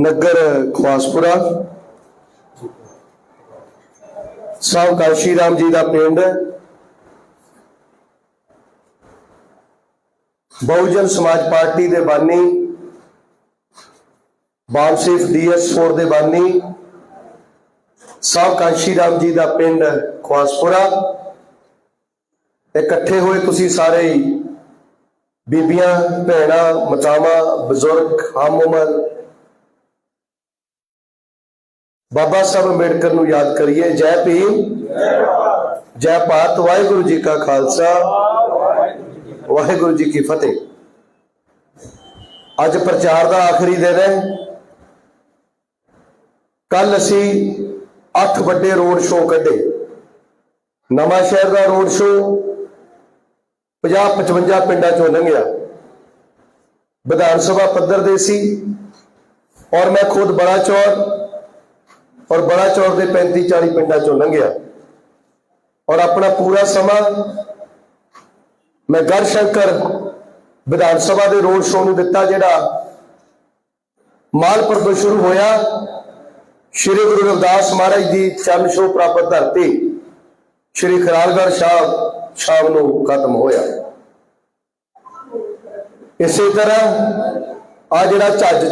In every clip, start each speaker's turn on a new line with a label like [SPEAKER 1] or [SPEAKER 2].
[SPEAKER 1] ਨਗਰ ਖਵਾਸਪੁਰਾ ਸਾਹਿਬ ਕਾਸ਼ੀ ਰਾਮ ਜੀ ਦਾ ਪਿੰਡ। ਬਹੁਜਨ ਸਮਾਜ ਪਾਰਟੀ ਦੇ ਬਾਨੀ। ਬਾਲਸੇਫ ਡੀਐਸ4 ਦੇ ਬਾਨੀ। ਸਾਹਿਬ ਕਾਸ਼ੀ ਰਾਮ ਜੀ ਦਾ ਪਿੰਡ ਖਵਾਸਪੁਰਾ ਇਕੱਠੇ ਹੋਏ ਤੁਸੀਂ ਸਾਰੇ ਬੀਬੀਆਂ, ਭੈਣਾਂ, ਮਾਤਾਵਾਂ, ਬਜ਼ੁਰਗ ਹਮ ਉਮਰ। ਬਾਬਾ ਸਾਹਿਬ ਅੰਬੇਡਕਰ ਨੂੰ ਯਾਦ ਕਰੀਏ। ਜੈ ਭੀਮ। ਜੈ ਭਾਰਤ। ਵਾਹਿਗੁਰੂ ਜੀ ਕਾ ਖਾਲਸਾ। ਵਾਹਿਗੁਰੂ ਜੀ ਕੀ ਫਤਿਹ। ਅੱਜ ਪ੍ਰਚਾਰ ਦਾ ਆਖਰੀ ਦਿਨ ਹੈ। ਕੱਲ ਅਸੀਂ 8 ਵੱਡੇ ਰੋਡ ਸ਼ੋਅ ਕੱਢੇ। ਨਵਾਂ ਸ਼ਹਿਰ ਦਾ ਰੋਡ ਸ਼ੋਅ 50 55 ਪਿੰਡਾਂ ਚੋਂ ਲੰਘਿਆ। ਵਿਧਾਨ ਸਭਾ ਪੱਧਰ ਦੇ ਸੀ ਔਰ ਮੈਂ ਖੁਦ ਬੜਾ ਚੌਰ ਔਰ ਬੜਾ ਚੌਰ ਦੇ 35 40 ਪਿੰਡਾਂ ਚੋਂ ਲੰਘਿਆ। ਔਰ ਆਪਣਾ ਪੂਰਾ ਸਮਾਂ ਮੈਂ ਗਰ ਸ਼ੰਕਰ ਵਿਧਾਨ ਸਭਾ ਦੇ ਰੋਡ ਸ਼ੋਅ ਨੂੰ ਦਿੱਤਾ, ਜਿਹੜਾ ਮਾਲਪੁਰ ਤੋਂ ਸ਼ੁਰੂ ਹੋਇਆ। ਸ਼੍ਰੀ ਗੁਰੂ ਰਵਿਦਾਸ ਮਹਾਰਾਜ ਦੀ ਚਰਨ ਛੋਹ ਪ੍ਰਾਪਤ ਧਰਤੀ, ਸ਼੍ਰੀ ਖਰਾਲਗੜ੍ਹ ਸਾਹਿਬ ਸ਼ਾਮ ਨੂੰ ਖਤਮ ਹੋਇਆ। ਇਸੇ ਤਰ੍ਹਾਂ ਆ ਜਿਹੜਾ ਝੱਜ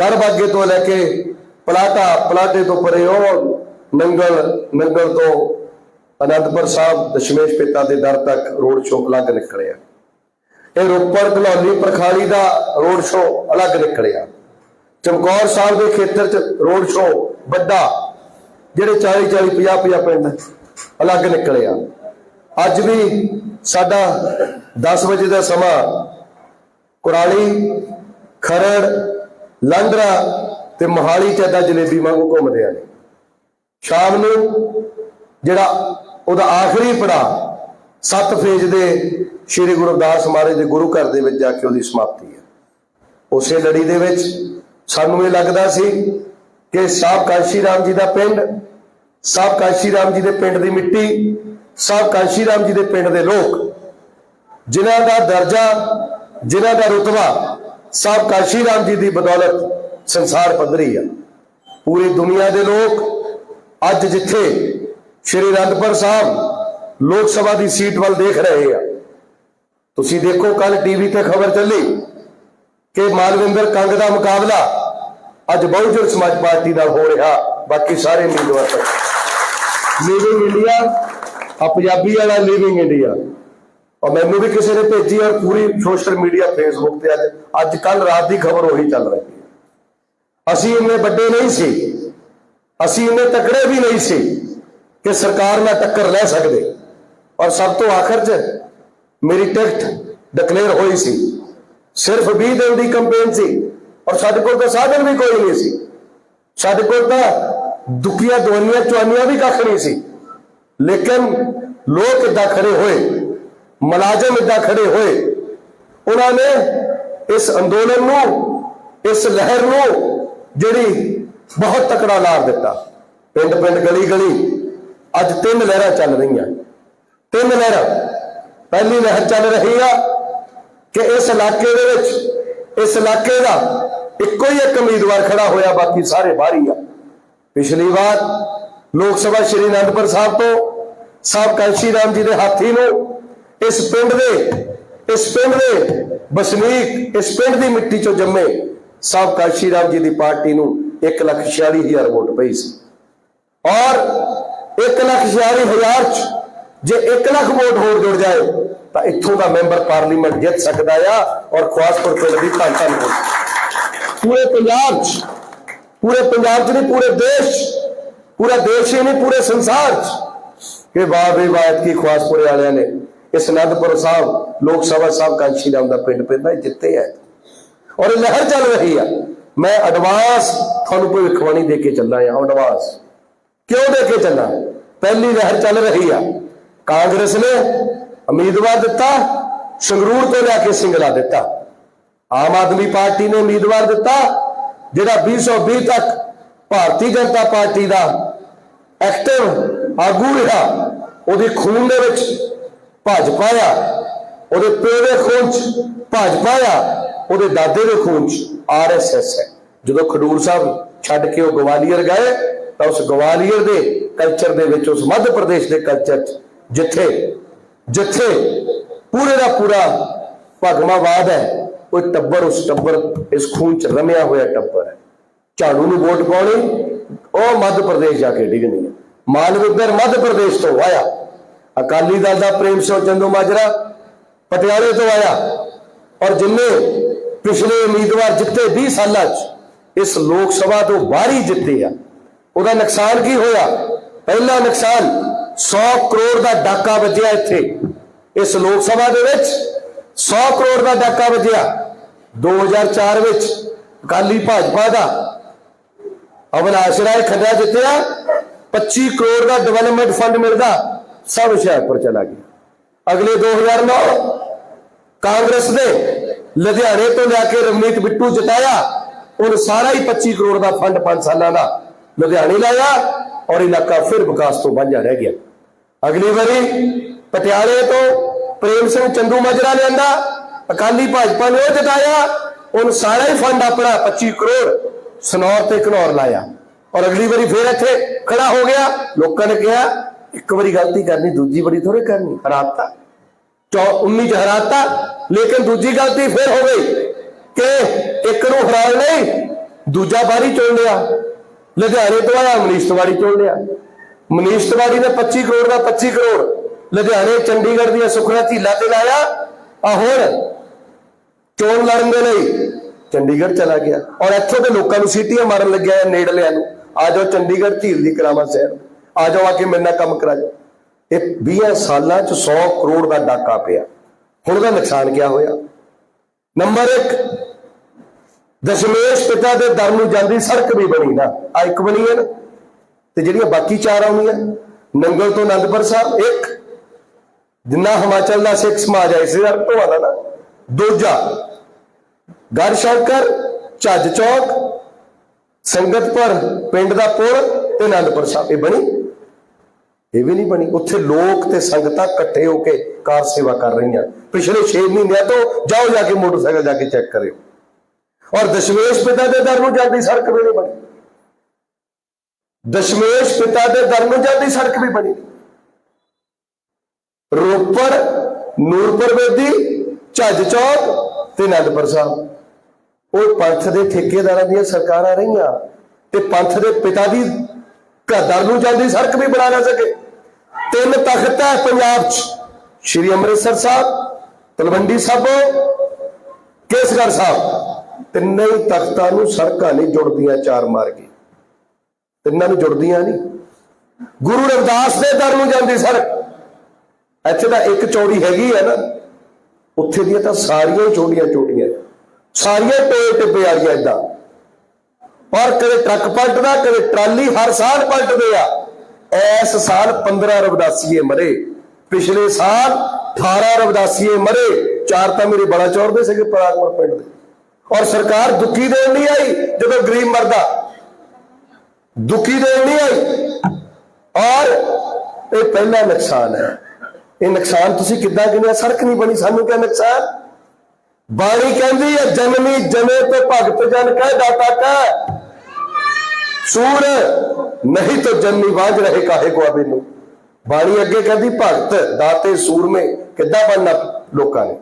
[SPEAKER 1] ਗੜਬਾਗੇ ਤੋਂ ਲੈ ਕੇ ਪਲਾਟਾ ਪਲਾਟੇ ਤੋਂ ਪਰੇ ਉਹ ਨੰਗਲ ਨੰਗਲ ਤੋਂ ਅਨੰਦਪੁਰ ਸਾਹਿਬ, ਦਸ਼ਮੇਸ਼ ਪਿਤਾ ਦੇ ਦਰ ਤੱਕ ਰੋਡ ਸ਼ੋਅ ਅਲੱਗ ਨਿਕਲਿਆ ਇਹ ਰੋਪੜ ਘਲੌਲੀ ਪ੍ਰਖਾਲੀ ਦਾ ਰੋਡ ਸ਼ੋਅ ਅਲੱਗ ਨਿਕਲਿਆ ਚਮਕੌਰ ਸਾਹਿਬ ਦੇ ਖੇਤਰ ਚ ਰੋਡ ਸ਼ੋਅ ਵੱਡਾ, ਜਿਹੜੇ 40 40 50 50 ਪਿੰਡ ਅਲੱਗ ਨਿਕਲਿਆ ਅੱਜ ਵੀ ਸਾਡਾ 10 ਵਜੇ ਦਾ ਸਮਾਂ, ਕੁਰਾਲੀ, ਖਰੜ ਲਾਂਡਰਾ ਤੇ ਮੋਹਾਲੀ ਚ ਏਦਾਂ ਜਲੇਬੀ ਵਾਂਗੂ ਘੁੰਮਦੇ ਆ ਸ਼ਾਮ ਨੂੰ ਜਿਹੜਾ ਉਹਦਾ ਆਖਰੀ ਪੜਾ ਸੱਤ ਫੇਜ ਦੇ ਸ੍ਰੀ ਗੁਰੂ ਰਵਿਦਾਸ ਮਹਾਰਾਜ ਦੇ ਗੁਰੂ ਘਰ ਦੇ ਵਿੱਚ ਜਾ ਕੇ ਉਹਦੀ ਸਮਾਪਤੀ ਹੈ। ਉਸੇ ਲੜੀ ਦੇ ਵਿੱਚ ਸਾਨੂੰ ਇਹ ਲੱਗਦਾ ਸੀ ਕਿ ਸਾਹਿਬ ਕਾਸ਼ੀ ਰਾਮ ਜੀ ਦਾ ਪਿੰਡ ਸਾਹਿਬ ਕਾਸ਼ੀ ਰਾਮ ਜੀ ਦੇ ਪਿੰਡ ਦੀ ਮਿੱਟੀ ਸਾਹਿਬ ਕਾਸ਼ੀ ਰਾਮ ਜੀ ਦੇ ਪਿੰਡ ਦੇ ਲੋਕ, ਜਿਨ੍ਹਾਂ ਦਾ ਦਰਜਾ, ਜਿਨ੍ਹਾਂ ਦਾ ਰੁਤਬਾ ਸਾਹਿਬ ਕਾਸ਼ੀ ਰਾਮ ਜੀ ਦੀ ਬਦੌਲਤ ਸੰਸਾਰ ਪੱਧਰੀ ਆ। ਪੂਰੀ ਦੁਨੀਆ ਦੇ ਲੋਕ ਅੱਜ ਜਿੱਥੇ ਸ਼੍ਰੀ ਅਨੰਦਪੁਰ ਸਾਹਿਬ ਲੋਕ ਸਭਾ ਦੀ ਸੀਟ ਵੱਲ ਦੇਖ ਰਹੇ ਆ। ਤੁਸੀਂ ਦੇਖੋ ਕੱਲ ਟੀਵੀ ਤੇ ਖਬਰ ਚੱਲੀ ਕਿ ਮਾਲਵਿੰਦਰ ਕੰਗ ਦਾ ਮੁਕਾਬਲਾ ਅੱਜ ਬਹੁਜਨ ਸਮਾਜ ਪਾਰਟੀ ਨਾਲ ਹੋ ਰਿਹਾ। ਬਾਕੀ ਸਾਰੇ ਉਮੀਦਵਾਰ ਲਿਵਿੰਗ ਇੰਡੀਆ ਆ ਪੰਜਾਬੀ ਵਾਲਾ ਲਿਵਿੰਗ ਇੰਡੀਆ ਔਰ ਮੈਨੂੰ ਵੀ ਕਿਸੇ ਨੇ ਭੇਜੀ ਔਰ ਪੂਰੀ ਸੋਸ਼ਲ ਮੀਡੀਆ ਫੇਸਬੁੱਕ ਤੇ ਅੱਜ ਅੱਜ ਕੱਲ ਰਾਤ ਦੀ ਖਬਰ ਉਹੀ ਚੱਲ ਰਹੀ ਹੈ। ਅਸੀਂ ਇੰਨੇ ਵੱਡੇ ਨਹੀਂ ਸੀ। ਅਸੀਂ ਇੰਨੇ ਤਕੜੇ ਵੀ ਨਹੀਂ ਸੀ ਕਿ ਸਰਕਾਰ ਨਾਲ ਟੱਕਰ ਲੈ ਸਕਦੇ। ਔਰ ਸਭ ਤੋਂ ਆਖਰ 'ਚ ਮੇਰੀ ਟਿਕਟ ਡਿਕਲੇਅਰ ਹੋਈ ਸੀ। ਸਿਰਫ 20 ਦਿਨ ਦੀ ਕੰਪੇਨ ਸੀ ਔਰ ਸਾਡੇ ਕੋਲ ਤਾਂ ਸਾਧਨ ਵੀ ਕੋਈ ਨਹੀਂ ਸੀ। ਸਾਡੇ ਕੋਲ ਤਾਂ ਦੁਖੀਆਂ ਦਵਾਈਆਂ ਚੁਆਨੀਆਂ ਵੀ ਕੱਖ ਨਹੀਂ ਸੀ। ਲੇਕਿਨ ਲੋਕ ਇੱਦਾਂ ਖੜੇ ਹੋਏ, ਮੁਲਾਜ਼ਮ ਇੱਦਾਂ ਖੜੇ ਹੋਏ, ਉਹਨਾਂ ਨੇ ਇਸ ਅੰਦੋਲਨ ਨੂੰ, ਇਸ ਲਹਿਰ ਨੂੰ ਜਿਹੜੀ ਬਹੁਤ ਤਕੜਾ ਲਾਰ ਦਿੱਤਾ। ਪਿੰਡ ਪਿੰਡ ਗਲੀ ਗਲੀ ਅੱਜ ਤਿੰਨ ਲਹਿਰਾਂ ਚੱਲ ਰਹੀਆਂ। ਤਿੰਨ ਲਹਿਰਾਂ। ਪਹਿਲੀ ਲਹਿਰ ਚੱਲ ਰਹੀ ਆ ਕਿ ਇਸ ਇਲਾਕੇ ਦੇ ਵਿੱਚ, ਇਸ ਇਲਾਕੇ ਦਾ ਇੱਕੋ ਹੀ ਇੱਕ ਉਮੀਦਵਾਰ ਖੜਾ ਹੋਇਆ, ਬਾਕੀ ਸਾਰੇ ਬਾਹਰੀ ਆ। ਪਿਛਲੀ ਵਾਰ ਲੋਕ ਸਭਾ ਸ਼੍ਰੀ ਅਨੰਦਪੁਰ ਸਾਹਿਬ ਤੋਂ, ਸਾਹਿਬ ਕਾਂਸ਼ੀ ਰਾਮ ਜੀ ਦੇ ਹਾਥੀ ਨੂੰ, ਇਸ ਪਿੰਡ ਦੇ, ਇਸ ਪਿੰਡ ਦੇ ਵਸਨੀਕ, ਇਸ ਪਿੰਡ ਦੀ ਮਿੱਟੀ ਚੋਂ ਜੰਮੇ ਸਾਹਿਬ ਕਾਂਸ਼ੀ ਰਾਮ ਜੀ ਦੀ ਪਾਰਟੀ ਨੂੰ 146000 ਵੋਟ ਪਈ ਸੀ। ਔਰ 146000 ਚ ਜੇ 1 ਲੱਖ ਵੋਟ ਹੋਰ ਜੁੜ ਜਾਏ, ਤਾਂ ਇੱਥੋਂ ਦਾ ਮੈਂਬਰ ਪਾਰਲੀਮੈਂਟ ਜਿੱਤ ਸਕਦਾ ਆ ਔਰ ਖਵਾਸਪੁਰ ਪਿੰਡ ਦੀ ਧੰਨ ਧੰਨ ਪੂਰੇ ਪੰਜਾਬ ਚ, ਪੂਰੇ ਪੰਜਾਬ ਚ ਨਹੀਂ, ਪੂਰੇ ਦੇਸ਼ ਪੂਰਾ ਦੇਸ਼ ਹੀ ਨਹੀਂ, ਪੂਰੇ ਸੰਸਾਰ ਚ। ਕਿ ਵਾਹ ਵੀ ਬਾਤ ਕੀ ਖਵਾਸਪੁਰੇ ਵਾਲਿਆਂ ਨੇ। ਇਸ ਅਨੰਦਪੁਰ ਸਾਹਿਬ, ਲੋਕ ਸਭਾ ਸਾਹਿਬ, ਕਾਂਸ਼ੀ ਰਾਮ ਦਾ ਪਿੰਡ ਪੈਂਦਾ ਜਿੱਤੇ ਹੈ ਔਰ ਲਹਿਰ ਚੱਲ ਰਹੀ ਆ। ਮੈਂ ਐਡਵਾਂਸ ਤੁਹਾਨੂੰ ਭਵਿੱਖਬਾਣੀ ਦੇ ਕੇ ਚੱਲਾਂ ਆ ਐਡਵਾਂਸ ਕਿਉਂ ਦੇ ਕੇ ਚੱਲਾਂ? ਪਹਿਲੀ ਲਹਿਰ ਚੱਲ ਰਹੀ ਆ। ਕਾਂਗਰਸ ਨੇ ਉਮੀਦਵਾਰ ਦਿੱਤਾ, ਸੰਗਰੂਰ ਤੋਂ ਲੈ ਕੇ ਸਿੰਗਲਾ ਦਿੱਤਾ। ਆਮ ਆਦਮੀ ਪਾਰਟੀ ਨੇ ਉਮੀਦਵਾਰ ਦਿੱਤਾ, ਜਿਹੜਾ 2020 ਤੱਕ ਭਾਰਤੀ ਜਨਤਾ ਪਾਰਟੀ ਦਾ ਐਕਟਿਵ ਆਗੂ ਰਿਹਾ, ਉਹਦੇ ਖੂਨ ਦੇ ਵਿੱਚ ਭਾਜਪਾ ਆ, ਉਹਦੇ ਪਿਓ ਦੇ ਖੂਨ ਚ ਭਾਜਪਾ ਆ, ਉਹਦੇ ਦਾਦੇ ਦੇ ਖੂਨ ਚ ਆਰਐਸਐਸ ਹੈ। ਜਦੋਂ ਖਡੂਰ ਸਾਹਿਬ ਛੱਡ ਕੇ ਉਹ ਗਵਾਲੀਅਰ ਗਏ, ਤਾਂ ਉਸ ਗਵਾਲੀਅਰ ਦੇ ਕਲਚਰ ਦੇ ਵਿੱਚ, ਉਸ ਮੱਧ ਪ੍ਰਦੇਸ਼ ਦੇ ਕਲਚਰ ਚ ਜਿੱਥੇ ਜਿੱਥੇ ਪੂਰੇ ਦਾ ਪੂਰਾ ਭਗਮਾਵਾਦ ਹੈ, ਉਹ ਟੱਬਰ, ਉਸ ਟੱਬਰ ਇਸ ਖੂਨ ਚ ਰਮਿਆ ਹੋਇਆ ਟੱਬਰ ਹੈ। ਝਾੜੂ ਨੂੰ ਵੋਟ ਪਾਉਣੀ, ਉਹ ਮੱਧ ਪ੍ਰਦੇਸ਼ ਜਾ ਕੇ ਡਿੱਗਣੀ ਹੈ। ਮਾਲਵਿੰਦਰ ਮੱਧ ਪ੍ਰਦੇਸ਼ ਤੋਂ ਆਇਆ। ਅਕਾਲੀ ਦਲ ਦਾ ਪ੍ਰੇਮ ਸਿੰਘ ਚੰਦੂ ਮਾਜਰਾ ਪਟਿਆਲੇ ਤੋਂ ਆਇਆ। ਔਰ ਜਿੰਨੇ ਪਿਛਲੇ ਉਮੀਦਵਾਰ ਜਿੱਤੇ 20 ਸਾਲਾਂ 'ਚ, ਇਸ ਲੋਕ ਸਭਾ ਤੋਂ ਬਾਹਰੀ ਜਿੱਤੇ ਆ। ਉਹਦਾ ਨੁਕਸਾਨ ਕੀ ਹੋਇਆ? ਪਹਿਲਾ ਨੁਕਸਾਨ 100 ਕਰੋੜ ਦਾ ਡਾਕਾ ਵੱਜਿਆ ਇੱਥੇ। ਇਸ ਲੋਕ ਸਭਾ ਦੇ ਵਿੱਚ 100 ਕਰੋੜ ਦਾ ਡਾਕਾ ਵੱਜਿਆ। 2004 ਵਿੱਚ ਅਕਾਲੀ ਭਾਜਪਾ ਦਾ ਅਵਨਾਸ਼ ਰਾਏ ਖੱਡਾ ਜਿੱਤਿਆ 25 ਕਰੋੜ ਦਾ ਡਿਵੈਲਪਮੈਂਟ ਫੰਡ ਮਿਲਦਾ, ਸਭ ਹੁਸ਼ਿਆਰਪੁਰ ਚਲਾ ਗਿਆ। ਅਗਲੇ 2009 ਕਾਂਗਰਸ ਨੇ ਲੁਧਿਆਣੇ ਤੋਂ ਲਿਆ ਕੇ ਰਵਨੀਤ ਬਿੱਟੂ ਜਿਤਾਇਆ ਉਹਨ ਸਾਰਾ ਹੀ 25 ਕਰੋੜ ਦਾ ਫੰਡ 5 ਸਾਲਾਂ ਦਾ ਲੁਧਿਆਣੇ ਲਾਇਆ ਔਰ ਇਲਾਕਾ ਫਿਰ ਵਿਕਾਸ ਤੋਂ ਵਾਂਝਾ ਰਹਿ ਗਿਆ। ਅਗਲੀ ਵਾਰੀ ਪਟਿਆਲੇ ਤੋਂ ਪ੍ਰੇਮ ਸਿੰਘ ਚੰਦੂ ਮਾਜਰਾ ਲਿਆਂਦਾ, ਅਕਾਲੀ ਭਾਜਪਾ ਨੇ ਉਹ ਜਿਤਾਇਆ ਉਹਨ ਸਾਰਾ ਹੀ ਫੰਡ ਆਪਣਾ 25 ਕਰੋੜ ਸਨੌਰ ਤੇ ਘਨੌਰ ਲਾਇਆ। ਔਰ ਅਗਲੀ ਵਾਰੀ ਫੇਰ ਇੱਥੇ ਖੜਾ ਹੋ ਗਿਆ। ਲੋਕਾਂ ਨੇ ਕਿਹਾ, ਇੱਕ ਵਾਰੀ ਗਲਤੀ ਕਰਨੀ, ਦੂਜੀ ਵਾਰੀ ਥੋੜੇ ਕਰਨੀ, ਹਰਾਤਾ। 19 ਚ ਹਰਾਤਾ, ਲੇਕਿਨ ਦੂਜੀ ਗਲਤੀ ਫੇਰ ਹੋ ਗਈ ਕਿ ਇੱਕ ਨੂੰ ਹਰਾਉਣ ਲਈ ਦੂਜਾ ਬਾਰੀ ਚੁਣ ਲਿਆ। ਲੁਧਿਆਣੇ ਤੋਂ ਆਇਆ, ਮਨੀਸ਼ ਤਿਵਾੜੀ ਚੁਣ ਲਿਆ। ਮਨੀਸ਼ ਤਿਵਾੜੀ ਨੇ 25 ਕਰੋੜ ਦਾ 25 ਕਰੋੜ ਲੁਧਿਆਣੇ, ਚੰਡੀਗੜ੍ਹ ਦੀਆਂ ਸੁਖਨਾ ਝੀਲਾਂ ਤੇ ਲਾਇਆ। ਆ ਹੁਣ ਚੋਣ ਲੜਨ ਦੇ ਲਈ ਚੰਡੀਗੜ੍ਹ ਚਲਾ ਗਿਆ। ਔਰ ਇੱਥੋਂ ਦੇ ਲੋਕਾਂ ਨੂੰ ਸੀਟੀਆਂ ਮਾਰਨ ਲੱਗਿਆ ਹੈ ਨੇੜਲਿਆਂ ਨੂੰ। ਆ ਜਾਓ ਚੰਡੀਗੜ੍ਹ ਝੀਲ ਦੀ ਕਰਾਵਾ ਸ਼ਹਿਰ। ਆ ਜਾਓ ਆ ਕੇ ਮੇਰੇ ਨਾਲ ਕੰਮ ਕਰਾ ਜਾਓ। ਇਹ 20 ਸਾਲਾਂ ਚ 100 ਕਰੋੜ ਦਾ ਡਾਕਾ ਪਿਆ। ਹੁਣ ਉਹਦਾ ਨੁਕਸਾਨ ਕੀ ਹੋਇਆ? ਨੰਬਰ 1 ਦਸ਼ਮੇਸ਼ ਪਿਤਾ ਦੇ ਦਰ ਨੂੰ ਜਾਂਦੀ ਸੜਕ ਵੀ ਬਣੀ ਨਾ। ਆ ਇੱਕ ਬਣੀ ਹੈ ਨਾ। ਤੇ ਜਿਹੜੀਆਂ ਬਾਕੀ ਚਾਰ ਆਉਣੀਆਂ ਨੰਗਲ ਤੋਂ ਅਨੰਦਪੁਰ ਸਾਹਿਬ ਇੱਕ, ਜਿੰਨਾ ਹਿਮਾਚਲ ਦਾ ਸਿੱਖ ਸਮਾਜ ਹੈ, ਇਸੇ ਦਰ ਤੋਂ ਆਦਾ ਨਾ। ਦੂਜਾ ਗੜ ਸ਼ੰਕਰ, ਝੱਜ ਚੌਕ ਸੰਗਤਪੁਰ ਪਿੰਡ ਦਾ ਪੁਲ ਤੇ ਅਨੰਦਪੁਰ ਸਾਹਿਬ। ਇਹ ਬਣੀ? ਇਹ ਵੀ ਨਹੀਂ ਬਣੀ। ਉੱਥੇ ਲੋਕ ਤੇ ਸੰਗਤਾਂ ਇਕੱਠੇ ਹੋ ਕੇ ਕਾਰ ਸੇਵਾ ਕਰ ਰਹੀਆਂ। ਪਿਛਲੇ 6 ਮਹੀਨਿਆਂ ਤੋਂ ਜਾਓ ਜਾ ਕੇ ਮੋਟਰਸਾਈਕਲ ਜਾ ਕੇ ਚੈੱਕ ਕਰਿਓ। ਔਰ ਦਸ਼ਮੇਸ਼ ਪਿਤਾ ਦੇ ਦਰ ਨੂੰ ਜਾਂਦੀ ਸੜਕ ਵੀ ਨਹੀਂ ਬਣੀ। ਦਸ਼ਮੇਸ਼ ਪਿਤਾ ਦੇ ਦਰ ਨੂੰ ਜਾਂਦੀ ਸੜਕ ਵੀ ਬਣੀ। ਰੋਪੜ, ਨੂਰਪੁਰ ਬੇਦੀ, ਝੱਜ ਚੌਕ ਤੇ ਅਨੰਦਪੁਰ ਸਾਹਿਬ। ਉਹ ਪੰਥ ਦੇ ਠੇਕੇਦਾਰਾਂ ਦੀਆਂ ਸਰਕਾਰਾਂ ਰਹੀਆਂ ਤੇ ਪੰਥ ਦੇ ਪਿਤਾ ਦੀ ਘਰ ਨੂੰ ਜਾਂਦੀ ਸੜਕ ਵੀ ਬਣਾ ਨਾ ਸਕੇ। ਤਿੰਨ ਤਖਤ ਹੈ ਪੰਜਾਬ 'ਚ। ਸ਼੍ਰੀ ਅੰਮ੍ਰਿਤਸਰ ਸਾਹਿਬ, ਤਲਵੰਡੀ ਸਾਬੋ ਕੇਸਗੜ੍ਹ ਸਾਹਿਬ। ਤਿੰਨੇ ਹੀ ਤਖਤਾਂ ਨੂੰ ਸੜਕਾਂ ਨਹੀਂ ਜੁੜਦੀਆਂ ਚਾਰ ਮਾਰ ਕੇ ਤਿੰਨਾਂ ਨੂੰ ਜੁੜਦੀਆਂ ਨਹੀਂ। ਗੁਰੂ ਰਵਿਦਾਸ ਦੇ ਦਰ ਨੂੰ ਜਾਂਦੀ ਸੜਕ। ਇੱਥੇ ਤਾਂ ਇੱਕ ਚੌੜੀ ਹੈਗੀ ਹੈ ਨਾ। ਉੱਥੇ ਦੀਆਂ ਤਾਂ ਸਾਰੀਆਂ ਹੀ ਚੌੜੀਆਂ ਚੌੜੀਆਂ ਸਾਰੀਆਂ ਟੋਏ ਟਿੱਬੇ ਵਾਲੀਆਂ ਏਦਾਂ। ਔਰ ਕਦੇ ਟਰੱਕ ਪਲਟਦਾ, ਕਦੇ ਟਰਾਲੀ ਹਰ ਸਾਲ ਪਲਟਦੇ ਆ। ਇਸ ਸਾਲ 15 ਰਵਦਾਸੀਏ ਮਰੇ। ਪਿਛਲੇ ਸਾਲ 18 ਰਵਦਾਸੀਏ ਮਰੇ। ਚਾਰ ਤਾਂ ਮੇਰੇ ਬੜਾ ਚੌਰ ਦੇ ਸੀਗੇ ਪਰਾਗਪੁਰ ਪਿੰਡ ਦੇ। ਔਰ ਸਰਕਾਰ ਦੁਖੀ ਦੇਣ ਨਹੀਂ ਆਈ ਜਦੋਂ ਗਰੀਬ ਮਰਦਾ। ਦੁਖੀ ਦੇਣ ਨਹੀਂ ਆਈ। ਔਰ ਇਹ ਪਹਿਲਾ ਨੁਕਸਾਨ ਹੈ। ਇਹ ਨੁਕਸਾਨ ਤੁਸੀਂ ਕਿੱਦਾਂ ਗਿਣਿਆ? ਸੜਕ ਨਹੀਂ ਬਣੀ ਸਾਨੂੰ ਕਿਆ ਨੁਕਸਾਨ? ਬਾਣੀ ਕਹਿੰਦੀ ਹੈ, ਜਨਮੀ ਜਨੇ ਤੇ ਭਗਤ ਜਨ ਕਹਿ ਦਾਤਾ ਕਾ ਸੂਰ ਨਹੀਂ ਤਾਂ ਜਨਮੀ ਬਾਝ ਰਹੇ ਕਾਹੇ ਕੋ ਅਬੇ ਨੂੰ। ਬਾਣੀ ਅੱਗੇ ਕਹਿੰਦੀ, ਭਗਤ, ਦਾਤੇ, ਸੂਰਮੇ, ਕਿੱਦਾਂ ਬਣਨਾ ਲੋਕਾਂ ਨੇ?